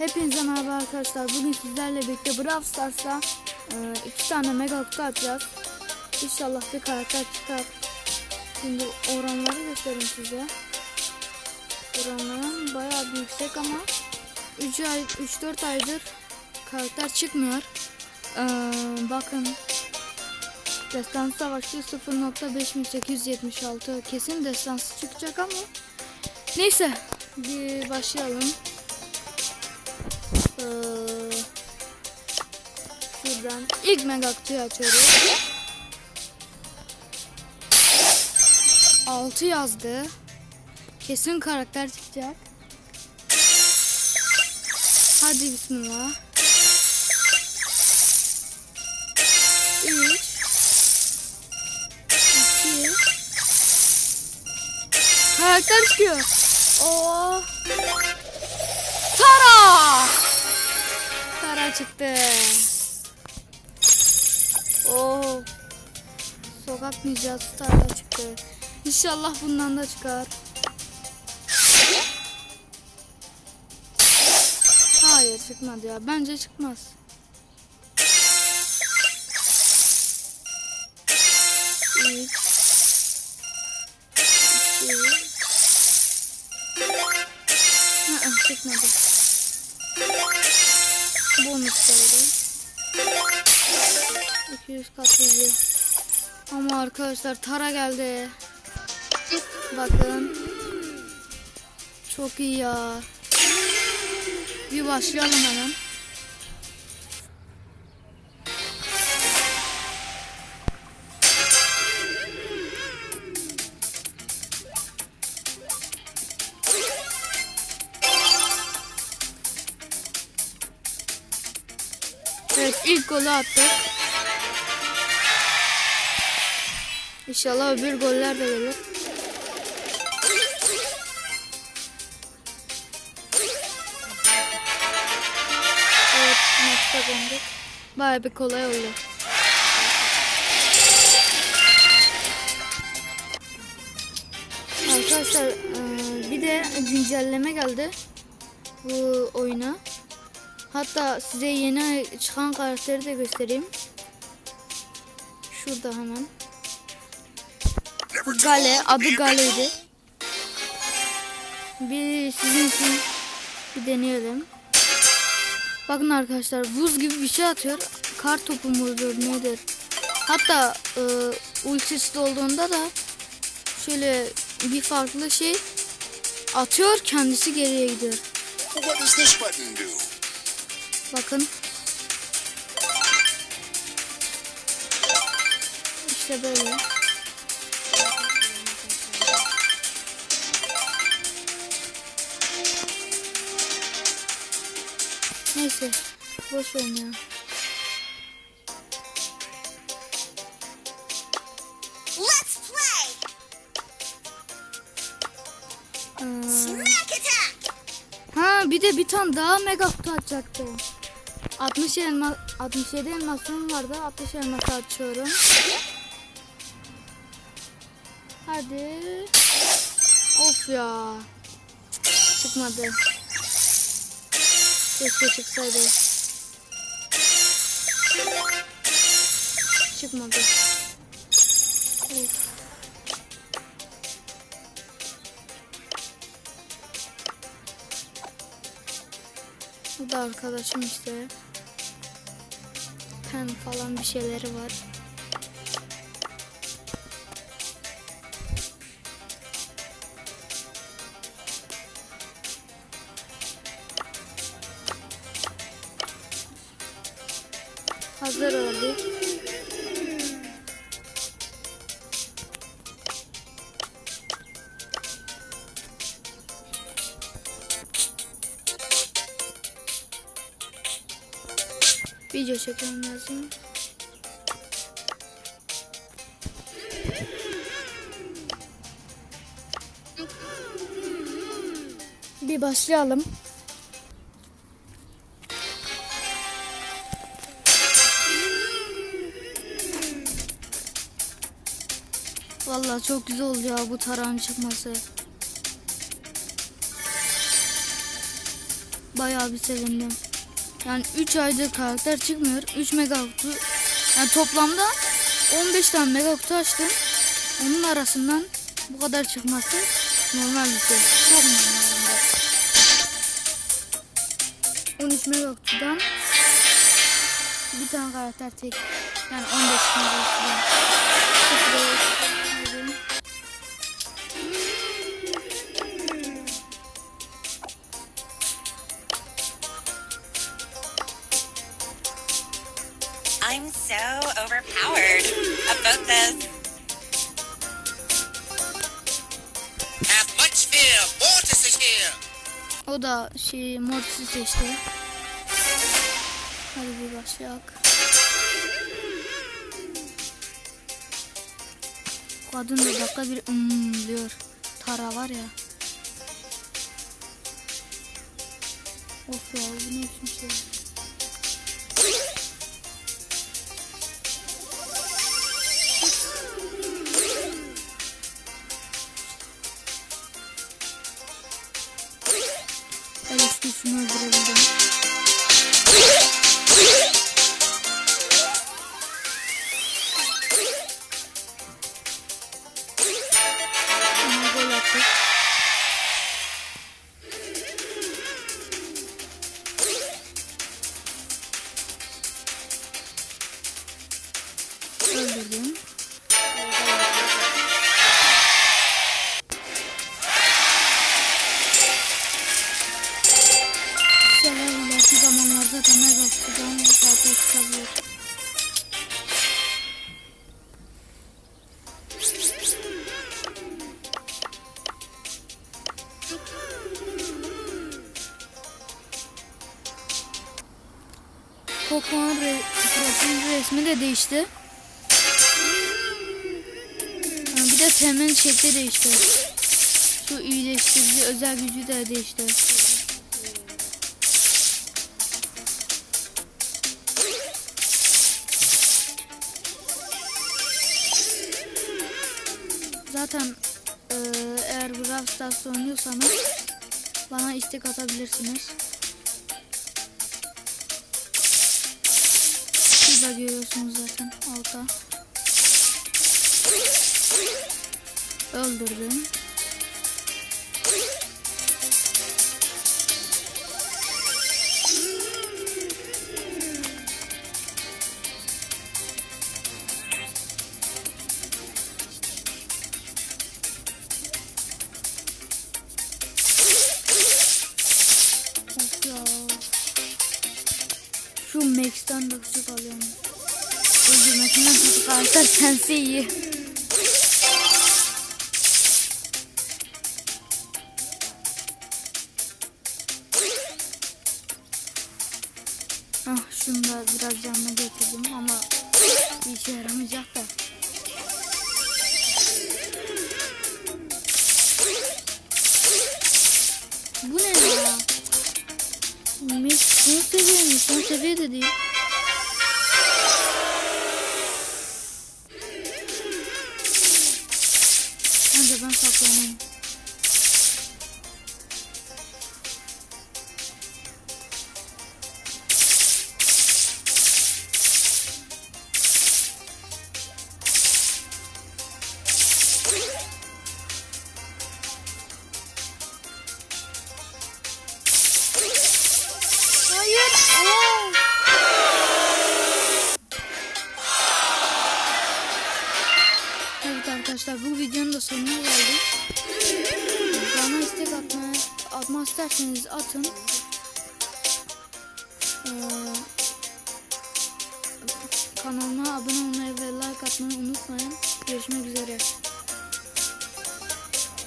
Hepinize merhaba arkadaşlar. Bugün sizlerle birlikte Brawl Stars'ta e, iki tane mega kutu açacağız. İnşallah bir karakter çıkar. Şimdi oranları göstereyim size. Oranları bayağı bir yüksek ama 3 ay 3-4 aydır karakter çıkmıyor. E, bakın Destansı Savaşçı 0.5876 kesin destansı çıkacak ama neyse bir başlayalım. Ee, şuradan ilk mega kutuyu açıyoruz. 6 yazdı. Kesin karakter çıkacak. Hadi bismillah. 3 2 Karakter çıkıyor. Oo. Tara! Tara çıktı. Oo. Sokak ninjası Tara çıktı. İnşallah bundan da çıkar. Hayır çıkmadı ya. Bence çıkmaz. Üç. Çıkmadı. Bonus oldu. 200 katlıcı. Ama arkadaşlar Tara geldi. Bakın. Çok iyi ya. Bir başlayalım hemen. Golü attık. İnşallah öbür goller de gelir. Evet maç kazandık. Baya bir kolay oldu. Arkadaşlar bir de güncelleme geldi bu oyuna. Hatta size yeni çıkan karakteri de göstereyim. Şurada hemen. Gale, adı Gale'ydi. Bir sizin için bir deneyelim. Bakın arkadaşlar buz gibi bir şey atıyor. Kar topu mudur nedir? Hatta e, ultisi olduğunda da şöyle bir farklı şey atıyor kendisi geriye gidiyor. What does this button do? Bakın. İşte böyle. Neyse. Boş verin ya. Let's play! Smack attack! ha bir de bir tane daha mega kutu açacaktım. 60 elma 67 elmasım vardı. 60 elmas açıyorum. Hadi. Of ya. Çıkmadı. Keşke çıksaydı. Çıkmadı. Of. Bu da arkadaşım işte. Pen falan bir şeyleri var. Video çekmem lazım. Bir başlayalım. Vallahi çok güzel oldu ya bu tarağın çıkması. bayağı bir sevindim. Yani 3 aydır karakter çıkmıyor. 3 mega kutu. Yani toplamda 15 tane mega kutu açtım. Onun arasından bu kadar çıkması normal bir şey. Çok normal. hem de. 13 mega kutudan bir tane karakter tek. Yani 15 mega kutudan. So overpowered. About this. Have much fear. Mortis is here. O da şey Mortis'i seçti. Hadi bir başlayalım. Kadın da dakika bir hmm diyor. Tara var ya. Of ya bu ne biçim şey. Ben eski profil resmi de değişti. Bir de temin şekli değişti. Şu iyileştirici özel gücü de değişti. Zaten eee, eğer Brawl Stars oynuyorsanız bana istek atabilirsiniz. De görüyorsunuz zaten altta. Öldürdüm. Şu Max'ten de küçük alıyorum. Öldürmesinden kötü karakter sense iyi. Ah şunu da biraz canına getirdim ama işe yaramayacak da. Seviye de değil. Bence ben saklanayım. Arkadaşlar bu videonun da sonuna geldik. Bana istek atma, atma isterseniz atın. Ee, kanalıma abone olmayı ve like atmayı unutmayın. Görüşmek üzere.